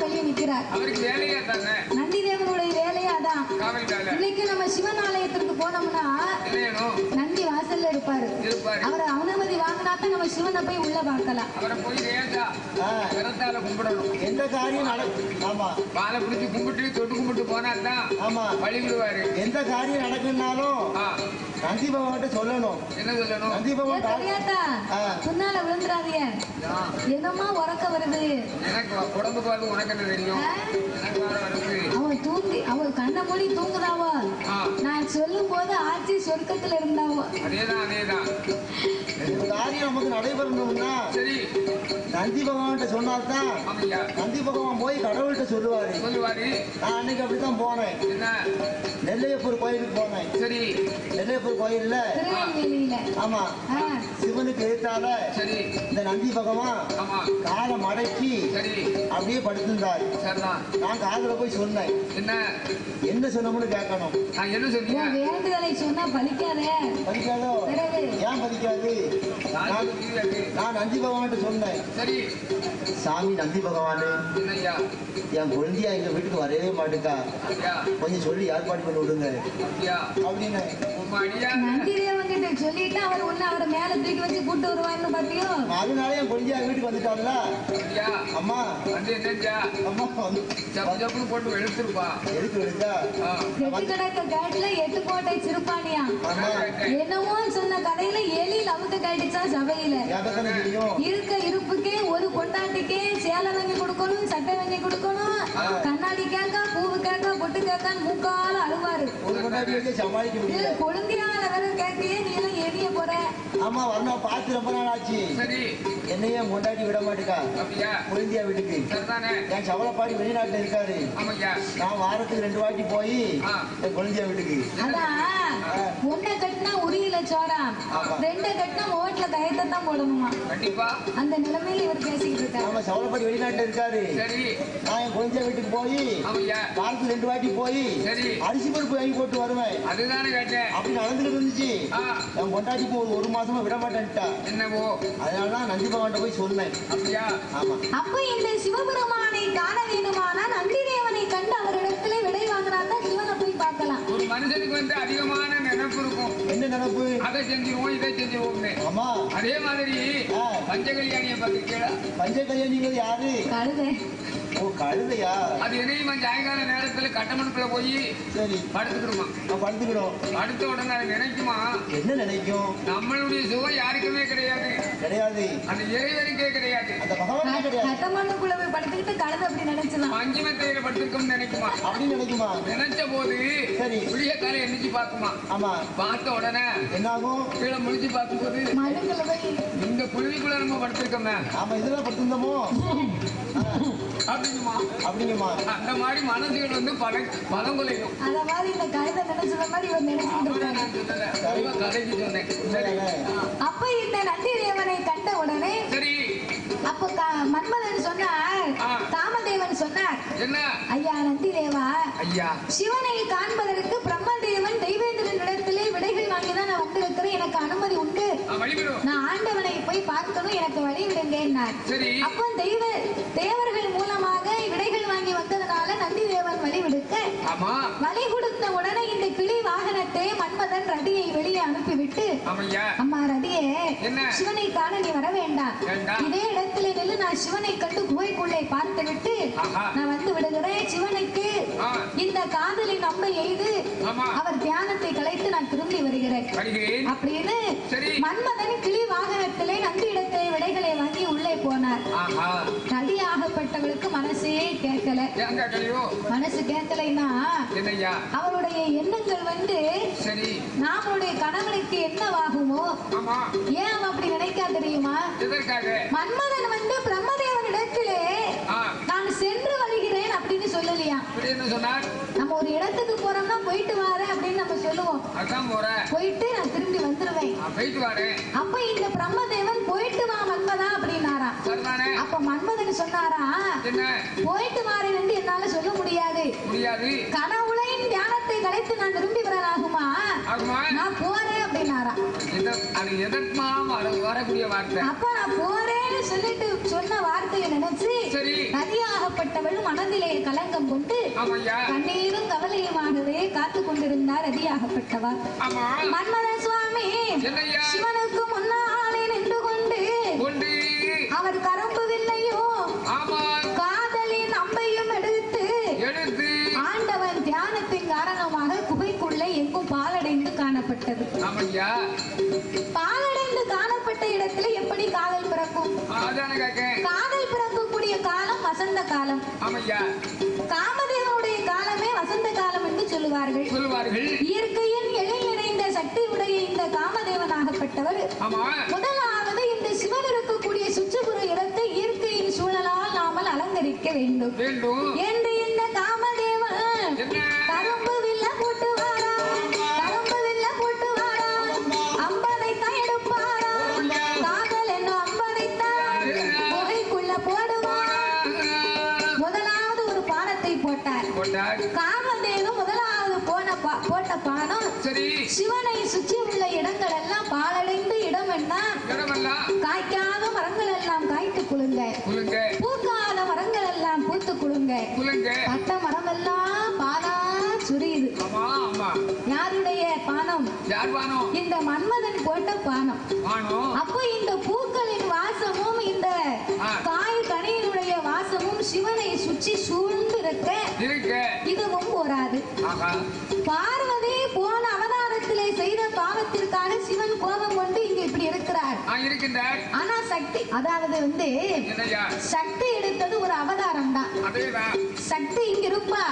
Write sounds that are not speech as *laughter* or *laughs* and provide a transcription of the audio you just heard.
வெளியே நிற்கிறார் அவருக்கு வேலையா தானே? நந்தி தேவனுடைய வேலையே அதான் காவல் வேலை. இன்னைக்கு நம்ம சிவன் ஆலயத்திற்கு போனோம்னா நந்தி இருப்பாரு. அவர் அனுமதி வாங்கினா தான் நம்ம சிவனை போய் உள்ள பார்க்கலாம். அவரை போய் கரத்தால கும்பிடணும். எந்த காரியம் நடக்கும் ஆமா. பாலை பிடிச்சி கும்பிட்டு தொட்டு கும்பிட்டு போனா தான் ஆமா. வழி விடுவாரு எந்த காரியம் நடக்குன்னாலும் சொல்லணும். என்ன சொல்லணும்? விழுந்துடாதீங்க. என்னமா உறக்க வருது? எனக்கு உனக்கு என்ன தெரியும்? அவன் தூங்கி அவள் கண்ண மூடி தூங்குதாவோ? நான் சொல்லும் போது ஆட்சி சொர்க்கத்துல இருந்தாவோ? அதேதான். காரியம் நமக்கு நடைபெறணும்னா சரி. நந்தி பகவான்கிட்ட சொன்னால்தான் நந்தி பகவான் போய் கடவுள்கிட்ட சொல்லுவாரு. சொல்லுவாரு. நான் அன்னைக்கு அப்படித்தான் போனேன். என்ன? நெல்லையப்பூர் கோயிலுக்கு போனேன். சரி. நெல்லையப்பூர் கோயில்ல ஆமா. சிவனுக்கு எதிர்த்தால சரி. இந்த நந்தி பகவான் ஆமா. காலை மடக்கி சரி. அப்படியே படுத்திருந்தார். நான் காதுல போய் சொன்னேன். என்ன? என்ன சொன்னோம்னு கேட்கணும். நான் என்ன வேண்டுதலை சொன்னா பலிக்காதே? ஏன் பதிக்காது நான் நந்தி பகவான்கிட்ட சொன்னேன். சரி. சாமி நந்தி பகவானு. என் குழந்தையா எங்க வீட்டுக்கு வரவே மாட்டுக்கா. கொஞ்சம் சொல்லி ஏற்பாடு பண்ணி விடுங்க. அப்படின்னு. அவர் ஒண்ணு அவரை மேல தூக்கி வச்சு கூட்டு வருவாருன்னு பாத்தியோ அதனால என் குழந்தையா வீட்டுக்கு வந்துட்டான்ல அம்மா. வந்து என்னஞ்சா அம்மா. ஜப்பு போட்டு எதுக்கு எடுத்தா ஆ, எட்டு கிடக்க காட்டுல எட்டு கோட்டை சிறுபாணியா ஆமா. என்னமோ கதையில எலி லவுக்க கடிச்சா சபையில. இருக்க இருப்புக்கே ஒரு பொண்டாட்டிக்கே சேலை வாங்கி கொடுக்கணும் சட்டை வாங்கி கொடுக்கணும். கண்ணாடி கேக்கா பூவு கேக்கா பொட்டு கேக்கான்னு மூக்கால அழுவாரு. கொழுந்தியான வேற கேக்கையே நீ எல்லாம் எரிய போற. ஆமா வரணும் பார்த்து ரொம்ப நாள் ஆச்சு. சரி. என்னையும் கொண்டாடி விட மாட்டுக்கா? குழந்தையா வீட்டுக்கு? என் சவளப்பாடி வெளிநாட்டுல இருக்காரு. நான் வாரத்துக்கு ரெண்டு வாட்டி போய். என் குழந்தையா வீட்டுக்கு. அதான். ஒன்ன கட்டினா உரியில ஆமா. ரெண்ட கட்டினா ஓட்டுல கயத்தை தான் போடணுமா? கண்டிப்பா. அந்த நிலைமையில இவர் பேசிக்கிட்டு இருக்காரு. ஆமா சவளப்பாடி வெளிநாட்டுல இருக்காரு. சரி. நான் என் வீட்டுக்கு போய் வாரத்துக்கு ரெண்டு வாட்டி போய் சரி. அரிசி பருப்பு வாங்கி போட்டு வருவேன். அதுதானே கேட்டேன். அப்படி நடந்துகிட்டு இருந்துச்சு. என் பொண்டாட்டிக்கு ஒரு ஒரு மாசமா விட மாட்டேன்ட்டா. என்னவோ. அதனால தான் நந்தி பகவான்கிட்ட போய் சொன்னேன். அப்படியா? ஆமா. அப்ப இந்த சிவபெருமானை காண வேண்டுமானா நந்திதேவனை கண்டு அவரிடத்துல விடை வாங்கினாதான் சிவனை போய் பார்க்கலாம். ஒரு மனுஷனுக்கு வந்து அதிகமான நினைப்பு இருக்கும் என்ன நினைப்பு அதை செஞ்சிருவோம் இதை செஞ்சிருவோம்னு ஆமா. அதே மாதிரி ஆ. பஞ்சகல்யாணிய பத்தி கேள. பஞ்ச கல்யாணிங்கிறது யாரு? கழுதை. கழுதையா? அது என்னையுமா சாயங்கால நேரத்துல கட்டமனுக்குள்ள போய் சரி. படுத்துக்கிடுமா. நான் படுத்துக்கிறோம் படுத்த உடனே அது நினைக்குமா? என்ன நினைக்கும்? நம்மளுடைய சுகம் யாருக்குமே கிடையாது. கிடையாது. அந்த இறைவனுக்கே கிடையாது. அந்த பகவானே கிடையாது. கட்டமண்ணுக்குள்ள போய் படுத்துக்கிட்டு கழுதை அப்படி படுத்திருக்கோம்னு நினைக்குமா? அப்படின்னு நினைக்குமா? நினைச்ச போது சரி. விடிய காலை எண்ணிச்சு பார்க்குமா? ஆமா. பார்த்த உடனே என்னாகும்? கீழே முழிச்சு பார்க்கும்போது இந்த புழுதிக்குள்ள நம்ம படுத்திருக்கோமே. ஆமா இதெல்லாம் படுத்திருந்தோமோ? *laughs* அப்படிங்கம்மா. அந்த மாதிரி மனசுகள் வந்து பல பலம் குலைக்கும் அத மாதிரி இந்த கழுதை நினைச்சத மாதிரி இவர் நினைச்சுக்கிட்டு அப்பதான் இருக்காரு. நான் சொல்லல தெளிவா கதைக்கு சொன்னேன். சரி. அப்ப இந்த நந்தி தேவனை கண்ட உடனே சரி. அப்ப க- மன்மதன் சொன்னார். ஆ. காமதேவன் சொன்னார். என்ன? ஐயா நந்தி தேவா ஐயா. சிவனை காண்பதற்கு பிரம்மதேவன் தெய்வேந்திரன் இடத்திலே விடைகள் வாங்கிதான் நான் வந்திருக்கிறேன். எனக்கு அனுமதி உண்டு. நான் ஆண்டவனை போய் பார்க்கணும் எனக்கு வழி சரி. அப்போ தெய்வ தேவர்கள் மூலமாக விடைகள் வாங்கி வந்ததனால நந்தி தேவன் வழி விடுக்க வழி கொடுத்த உடனே இந்த கிளி வாகனத்தை மன்மதன் ரதியை வெளியே அனுப்பிவிட்டு அம்மா ரதியே? சிவனை காண நீ வர வேண்டாம். இதே இடத்துல நின்று நான் சிவனை கண்டு குகைக்குள்ளே பார்த்து விட்டு. நான் வந்து விடுகிறேன் சிவனுக்கு. இந்த காதலின் அம்பை எய்து. அவர் தியானத்தை கலைத்து நான் திரும்பி வருகிறேன் அப்படின்னு. மன்மதன் கிளி வாகனத்திலே நந்தி ஆஹா. நதியாகப்பட்டவளுக்கு மனசே கேட்கல. மனசு கேட்கலைன்னா அவளுடைய எண்ணங்கள் வந்து நாமளுடைய கணவனுக்கு என்னவாகுமோ? ஏன் அப்படி நினைக்கா தெரியுமா? மன்மதன் வந்து பிரம்மதேவனிடத்திலே ஆ. நான் சென்று வருகிறேன் அப்படின்னு சொல்லலையா? சொன்னார். நம்ம ஒரு இடத்துக்கு போறோம்னா போயிட்டு வாரேன் அப்படின்னு நம்ம சொல்லுவோம். போயிட்டு நான் திரும்பி வந்துருவேன். அப்ப இந்த பிரம்மதேவன் போயிட்டு அப்ப மன்மதன் சொன்னாரா? போயிட்டு வாரேன் என்னால சொல்ல முடியாது. முடியாது. தியானத்தை கலைத்து நான் ஆகுமா? நான் போறேன் அப்படின்னாரா. எத- அது எதற்குமாம் அது வரக்கூடிய வார்த்தை? அப்ப நான் போறேன்னு சொல்லிட்டு சொன்ன வார்த்தையை நினைச்சு நதியாகப்பட்டவள் மனதிலே கலங்கம் கொண்டு கண்ணீரும் கவலையுமாகவே காத்து கொண்டிருந்தார் நதியாகப்பட்டவர் மன்மத சுவாமி? சிவனுக்கு முன்னாலே பாலடைந்து காணப்பட்ட இடத்துல எப்படி காதல் பிறக்கும்? காதல் பிறக்கக்கூடிய காலம் வசந்த காலம். காமதேவனுடைய காலமே வசந்த காலம் என்று சொல்லுவார்கள். இயற்கையின் எழில் நிறைந்த சக்தி உடைய இந்த காமதேவனாகப்பட்டவர். முதலாவது இந்த சிவன் இருக்கக்கூடிய சுற்றுப்புற இடத்தை இயற்கையின் சூழலால் நாமல் அலங்கரிக்க வேண்டும். என்று இந்த காமதேவன் கரும்பு வில்ல போட்டு பா- போட்ட பானம் சரி. சிவனை சுற்றி உள்ள இடங்கள் எல்லாம் பாலடைந்த இடம் என்ன காய்க்காத மரங்கள் எல்லாம் காய்த்து குலுங்க. பூக்காத மரங்கள் எல்லாம் பூத்து குலுங்க. பட்ட மரம் எல்லாம் பாலா சுரியுது யாருடைய பானம்? இந்த மன்மதன் போட்ட பானம். அப்போ இந்த பூக்களின் வாசமும் இந்த. காய் கனியினுடைய வாசமும் சிவனை சுற்றி சூழ்ந்து இருக்க. இதுவும் போராது. ஆஹா. பார்வதி போன அவதாரத்திலே செய்த பாவத்திற்காக சிவன் கோபம் கொண்டு இங்க இப்படி இருக்கிறார். இருக்கின்றார். ஆனா சக்தி அதாவது வந்து சக்தி எடுத்தது ஒரு அவதாரம் தான். சக்தி இங்க இருப்பா.